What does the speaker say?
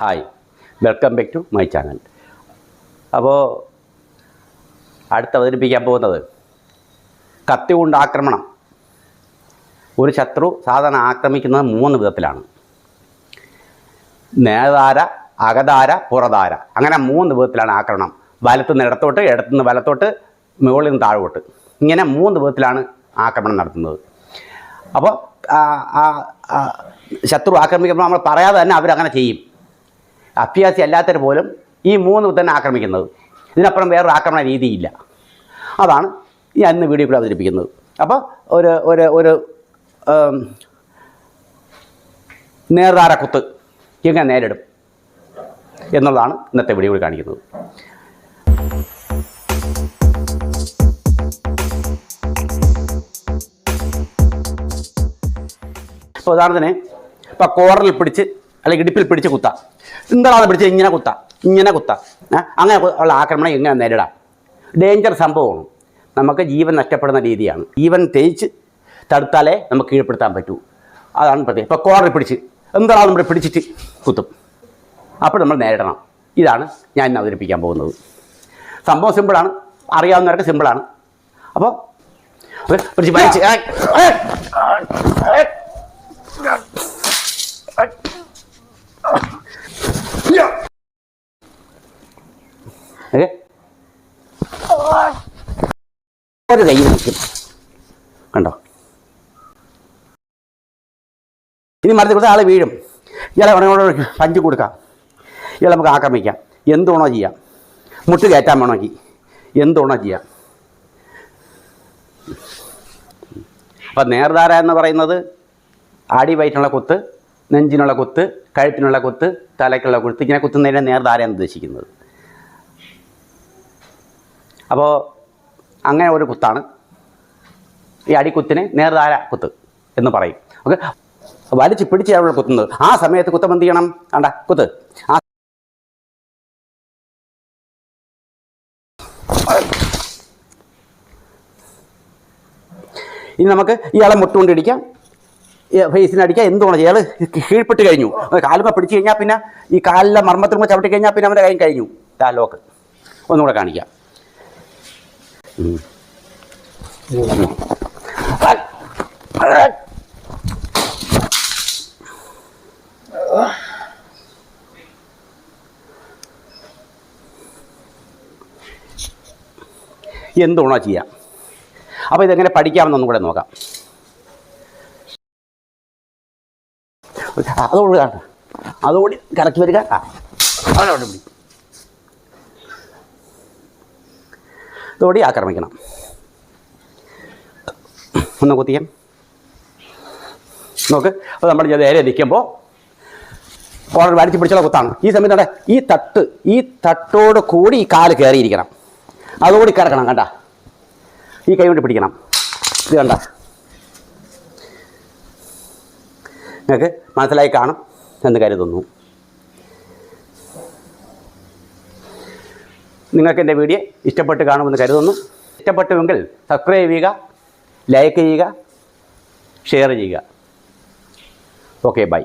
Hi. Welcome back to my channel. അപ്പോൾ അടുത്ത് അവതരിപ്പിക്കാൻ പോകുന്നത് കത്തി കൊണ്ട് ആക്രമണം. ഒരു ശത്രു സാധാരണ ആക്രമിക്കുന്നത് മൂന്ന് വിധത്തിലാണ്. നേതാര അകതാര പുറതാര. അങ്ങനെ മൂന്ന് വിധത്തിലാണ് ആക്രമണം. വലത്തു നിന്ന് ഇടത്തോട്ട് ഇടത്തു നിന്ന് വലത്തോട്ട് മുകളിൽ നിന്ന് താഴോട്ട്. ഇങ്ങനെ മൂന്ന് വിധത്തിലാണ് ആക്രമണം നടത്തുന്നത്. അപ്പോൾ ശത്രു ആക്രമിക്കുമ്പോൾ നമ്മൾ പറയാതെ തന്നെ അവരങ്ങനെ ചെയ്യും. അഭ്യാസി അല്ലാത്തവർ പോലും ഈ മൂന്ന് തന്നെ ആക്രമിക്കുന്നത്. ഇതിനപ്പുറം വേറൊരു ആക്രമണ രീതിയില്ല. അതാണ് ഞാൻ ഇന്ന് വീഡിയോ കൂടെ അവതരിപ്പിക്കുന്നത്. അപ്പോൾ ഒരു ഒരു ഒരു ഏം, നേർധാര കുത്ത് എങ്ങനെ നേരിടും എന്നുള്ളതാണ് ഇന്നത്തെ വീഡിയോയിൽ കാണിക്കുന്നത്. ഇപ്പോൾ ഉദാഹരണത്തിന് ഇപ്പോൾ കോറൽ പിടിച്ച് അല്ലെങ്കിൽ ഇടുപ്പിൽ പിടിച്ച് കുത്താം. എന്താണ് പിടിച്ച് ഇങ്ങനെ കുത്താം. ഇങ്ങനെ കുത്താം. അങ്ങനെ ഉള്ള ആക്രമണം എങ്ങനെ നേരിടാം. ഡേഞ്ചർ സംഭവമാണ്. നമുക്ക് ജീവൻ നഷ്ടപ്പെടുന്ന രീതിയാണ്. ജീവൻ തേച്ച് തടുത്താലേ നമുക്ക് കീഴ്പ്പെടുത്താൻ പറ്റൂ. അതാണ് പ്രത്യേകം ഇപ്പോൾ കോറൽ പിടിച്ച് എന്താണ് നമ്മൾ പിടിച്ചിട്ട് കുത്തും. അപ്പോൾ നമ്മൾ നേരിടണം. ഇതാണ് ഞാൻ ഇന്ന് അവതരിപ്പിക്കാൻ പോകുന്നത്. സംഭവം സിമ്പിളാണ് അറിയാവുന്നവർക്ക് സിമ്പിളാണ് അപ്പോൾ പിടിച്ച് വലിച്ച് ഒരു കയ്യിൽ നിൽക്കും കണ്ടോ? ഇനി മരത്തിൽ കൊടുത്ത ആൾ വീഴും. ഇയാളെ ഉണങ്ങോട് പഞ്ച് കൊടുക്കാം. ഇയാളെ നമുക്ക് ആക്രമിക്കാം എന്തുണോ ചെയ്യാം. മുട്ട് കയറ്റാൻ വേണമെങ്കിൽ. എന്തുണോ ചെയ്യാം. അപ്പം നേർധാര എന്ന് പറയുന്നത് അടി വയറ്റിനുള്ള കുത്ത് നെഞ്ചിനുള്ള കുത്ത് കഴുത്തിനുള്ള കുത്ത് തലയ്ക്കുള്ള കുത്ത് ഇങ്ങനെ കുത്തുന്നതിനെ നേർധാര എന്ന് ഉദ്ദേശിക്കുന്നത്. അപ്പോൾ അങ്ങനെ ഒരു കുത്താണ്. ഈ അടിക്കുത്തിന് നേർധാര കുത്ത് എന്ന് പറയും. ഓക്കെ? വലിച്ച് പിടിച്ച് അവിടെ കുത്തുന്നത്. ആ സമയത്ത് കുത്തം എന്ത് ചെയ്യണം? കണ്ട കുത്ത്. ആ ഇനി നമുക്ക് ഇയാളെ മുട്ടുകൊണ്ടിടിക്കാം. ഫേസിനടിക്കാം എന്തുകൊണ്ട് ഇയാൾ കീഴ്പ്പെട്ട് കഴിഞ്ഞു. കാലുമ പിടിച്ചു കഴിഞ്ഞാൽ പിന്നെ ഈ കാലിലെ മർമ്മത്തിൽ ചവിട്ടി കഴിഞ്ഞാൽ പിന്നെ അവന്റെ കാര്യം കഴിഞ്ഞു. ഡാലോക്ക് ലോക്ക് ഒന്നുകൂടെ കാണിക്കാം. എന്തുണോ ചെയ്യാം? അപ്പോൾ ഇതെങ്ങനെ പഠിക്കാമെന്നൊന്നും കൂടെ നോക്കാം. അതോട് കാണാം അതോടി കറക്കി വരിക. ആ അതോട് പിടി. ഇതോടി ആക്രമിക്കണം. ഒന്ന് കുത്തിയാം. നോക്ക് അപ്പോൾ നമ്മൾ നേരെ നിൽക്കുമ്പോൾ ഓർഡർ വലിച്ചു പിടിച്ചുള്ള കുത്താണ്. ഈ സമയത്ത് അവിടെ ഈ തട്ട് ഈ തട്ടോട് കൂടി ഈ കാൽ കയറിയിരിക്കണം. അതുകൂടി കിടക്കണം കണ്ട? ഈ കൈ കൊണ്ട് പിടിക്കണം. ഇത് കണ്ട? നിങ്ങൾക്ക് മനസ്സിലായി കാണും എന്ന് കരുതുന്നു. നിങ്ങൾക്ക് എന്റെ വീഡിയോ ഇഷ്ടപ്പെട്ട് കാണുമെന്ന് കരുതുന്നു. ഇഷ്ടപ്പെട്ടുവെങ്കിൽ സബ്സ്ക്രൈബ് ചെയ്യുക ലൈക്ക് ചെയ്യുക ഷെയർ ചെയ്യുക. Okay bye